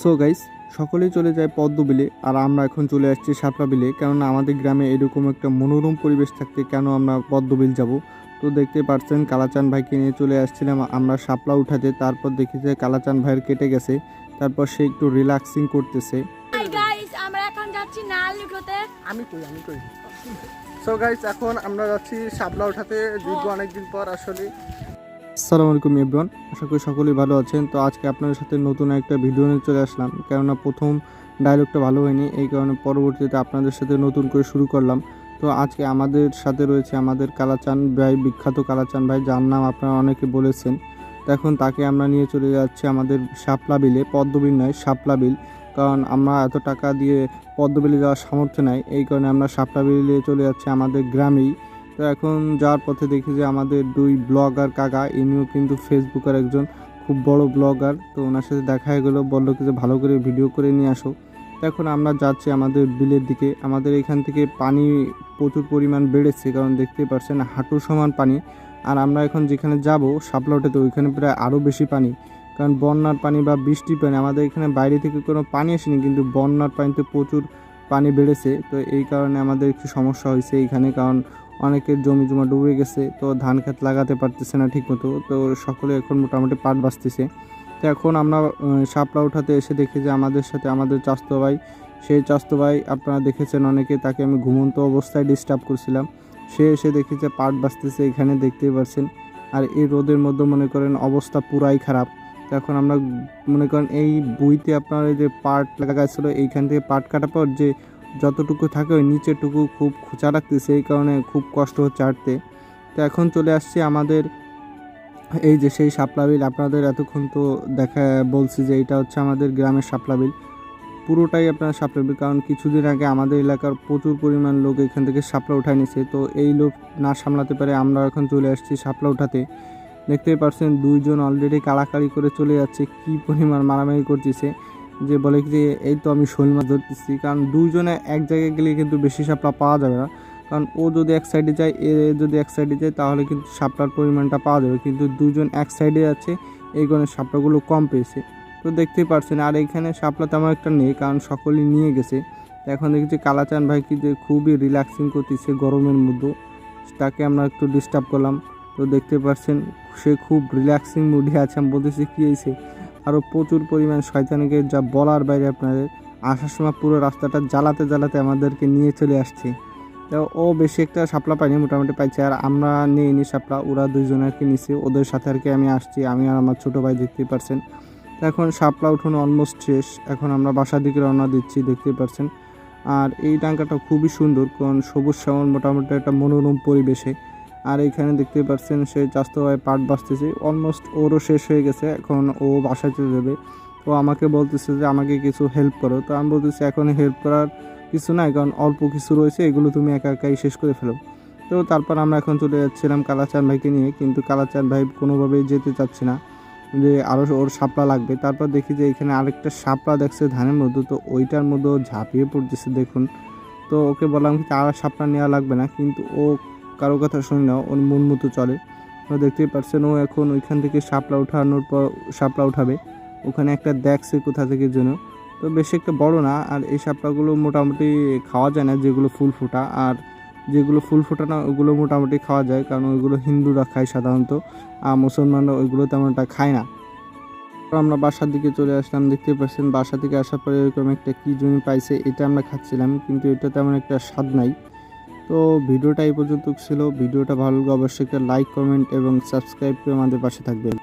So guys সকলেই চলে যায় পদ্ম বিলে আর আমরা এখন চলে আসছি শাপলা বিলে কেননা আমাদের গ্রামে এরকম একটা মনোরম পরিবেশ থাকতে কেন আমরা পদ্ম বিল যাব? তো দেখতে পাচ্ছেন কালাচান ভাইকে নিয়ে চলে আসছিলাম আমরা সাপলা উঠাতে। তারপর দেখি যে কালাচান ভাইয়ের কেটে গেছে। তারপর সে একটু রিল্যাক্সিং করতেছে। আমরা এখন যাচ্ছি নাল লুটোতে আমি কই আমি কই? সো গাইস এখন আমরা যাচ্ছি শাপলা উঠাতে। দীর্ঘ অনেকদিন পর আসলে। আসসালামু আলাইকুম এভরিওয়ান, আশা করি সকলেই ভালো আছেন। তো আজকে আপনাদের সাথে নতুন একটা ভিডিও নিয়ে চলে আসলাম। কেননা প্রথম ডায়লগটা ভালো হয়নি, এই কারণে পরবর্তীতে আপনাদের সাথে নতুন করে শুরু করলাম। তো আজকে আমাদের সাথে রয়েছে আমাদের কালাচান ভাই, বিখ্যাত কালাচান ভাই, যার নাম আপনারা অনেকে বলেছেন। এখন তাকে আমরা নিয়ে চলে যাচ্ছি আমাদের শাপলা বিলে পদ্মবিল নয়, শাপলা বিল। কারণ আমরা এত টাকা দিয়ে পদ্মবিলে যাওয়ার সামর্থ্য নাই, এই কারণে আমরা শাপলা বিলে চলে যাচ্ছি আমাদের গ্রামেই। তো এখন যাওয়ার পথে দেখি যে আমাদের দুই ব্লগার কাকা, ইনিও কিন্তু ফেসবুকের একজন খুব বড় ব্লগার, তো ওনার সাথে দেখা হয়ে গেলো। বলল কি যে ভালো করে ভিডিও করে নিয়ে আসো। এখন আমরা যাচ্ছি আমাদের বিলের দিকে। আমাদের এখান থেকে পানি প্রচুর পরিমাণ বেড়েছে, কারণ দেখতেই পাচ্ছেন হাঁটু সমান পানি। আর আমরা এখন যেখানে যাব শাপলাউটাতে ওইখানে প্রায় আরও বেশি পানি। কারণ বন্যার পানি বা বৃষ্টির পানি, আমাদের এখানে বাইরে থেকে কোনো পানি আসেনি, কিন্তু বন্যার পানিতে প্রচুর পানি বেড়েছে, তো এই কারণে আমাদের একটু সমস্যা হয়েছে এইখানে কারণ অনেকের জমি জমা ডুবে গেছে, তো ধান খেত লাগাতে পারতেছে না ঠিকমতো, তো সকলে এখন মোটামুটি পাট বাঁচতেছে। তো এখন আমরা শাপলা উঠাতে এসে দেখি যে আমাদের সাথে আমাদের চাস্তো ভাই, সেই চাস্তো ভাই আপনারা দেখেছেন অনেকে, তাকে আমি ঘুমন্ত অবস্থায় ডিস্টার্ব করছিলাম। সে এসে দেখি যে পাট বাঁচতেছে, এখানে দেখতেই পাচ্ছেন আর এই রোদের মধ্যে মনে করেন অবস্থা পুরাই খারাপ। এখন আমরা মনে করেন এই বইতে আপনার যে পাট লাগাইছিল এইখান থেকে পাট কাটার পর যে যতটুকু থাকে ওই নিচেরটুকু খুব খোঁচা রাখতেছে, এই কারণে খুব কষ্ট হচ্ছে আটতে। তো এখন চলে আসছি আমাদের এই যে সেই শাপলা বিল। আপনাদের এতক্ষণ তো দেখা, বলছি যে এটা হচ্ছে আমাদের গ্রামের শাপলা বিল। পুরোটাই আপনার শাপলা বিল, কারণ কিছুদিন আগে আমাদের এলাকার প্রচুর পরিমাণ লোক এখান থেকে শাপলা উঠায় নিছে। তো এই লোক না সামলাতে পারে আমরা এখন চলে আসছি শাপলা উঠাতে। দেখতেই পাচ্ছেন দুইজন অলরেডি কাড়াকাড়ি করে চলে যাচ্ছে। কি পরিমাণ মারামারি করতেছে যে বলে কি যে, এই তো আমি শোল মাছ ধরতেছি। কারণ দুইজনে এক জায়গায় গেলে কিন্তু বেশি শাপলা পাওয়া যাবে না। কারণ ও যদি এক সাইডে যায়, এ যদি এক সাইডে যায়, তাহলে কিন্তু শাপলার পরিমাণটা পাওয়া যাবে। কিন্তু দুজন এক সাইডে যাচ্ছে, এই কারণে শাপলাগুলো কম পেয়েছে। তো দেখতেই পারছেন, আর এখানে শাপলা তেমন একটা নেই, কারণ সকলেই নিয়ে গেছে। এখন দেখছি কালাচান ভাই কি যে খুবই রিল্যাক্সিং করতেছে গরমের মধ্যে। তাকে আমরা একটু ডিস্টার্ব করলাম। তো দেখতে পাচ্ছেন, সে খুব রিল্যাক্সিং মুডে আছে। আমি বলতেছি কী হয়েছে আরও প্রচুর পরিমাণ শয়তানিকে যা বলার বাইরে আপনাদের, আসার সময় পুরো রাস্তাটা জ্বালাতে জ্বালাতে আমাদেরকে নিয়ে চলে আসছে। তো ও বেশি একটা সাপলা পাইনি মোটামুটি পাইছে। আর আমরা নিইনি সাপলা, ওরা দুইজন আর কি নিছে। ওদের সাথে আর কি আমি আসছি, আমি আর আমার ছোটো ভাই দেখতেই পারছেন। এখন সাপলা উঠানো অলমোস্ট শেষ, এখন আমরা বাসার দিকে রওনা দিচ্ছি দেখতেই পারছেন। আর এই টাঙ্কাটা খুবই সুন্দর, কারণ সবুজ শ্যামল মোটামুটি একটা মনোরম পরিবেশে। আর এখানে দেখতে পাচ্ছেন সে চাস্তো ভাই পাট বাঁচতেছে। অলমোস্ট ওরও শেষ হয়ে গেছে, এখন ও বাসায় চলে যাবে। ও আমাকে বলতেছে যে, আমাকে কিছু হেল্প করো। তো আমি বলতেছি, এখন হেল্প করার কিছু নাই, কারণ অল্প কিছু রয়েছে, এগুলো তুমি একা একাই শেষ করে ফেলো। তো তারপর আমরা এখন চলে যাচ্ছিলাম কালাচাঁদ ভাইকে নিয়ে, কিন্তু কালাচাঁদ ভাই কোনোভাবেই যেতে চাচ্ছে না, যে আরও ওর সাপলা লাগবে। তারপর দেখি যে, এখানে আরেকটা শাপলা দেখছে ধানের মধ্যে, তো ওইটার মধ্যে ও ঝাঁপিয়ে পড়তেছে, দেখুন। তো ওকে বললাম কি আর শাপলা নেওয়া লাগবে না। কিন্তু ও কারও কথা শুনে না ওর মন মতো চলে। তো দেখতেই পারছেন, ও এখন ওইখান থেকে শাপলা উঠানোর পর শাপলা উঠাবে। ওখানে একটা দেখছে কোথা থেকে যেন। তো বেশি একটা বড় না, আর এই শাপলাগুলো মোটামুটি খাওয়া যায় না, যেগুলো ফুল ফোটা। আর যেগুলো ফুল ফোটা না, ওগুলো মোটামুটি খাওয়া যায়, কারণ ওইগুলো হিন্দুরা খায় সাধারণত, আর মুসলমানরা ওইগুলো তেমন একটা খায় না। আমরা বাসার দিকে চলে আসলাম দেখতে পাচ্ছেন বাসা থেকে আসার পরে এরকম একটা কী জমি পাইছে, এটা আমরা খাচ্ছিলাম, কিন্তু এটা তেমন একটা স্বাদ নাই। তো ভিডিওটা এই পর্যন্ত ছিল। ভিডিওটা ভালো লাগলে অবশ্যই লাইক কমেন্ট এবং সাবস্ক্রাইব করে আমাদের পাশে থাকবেন।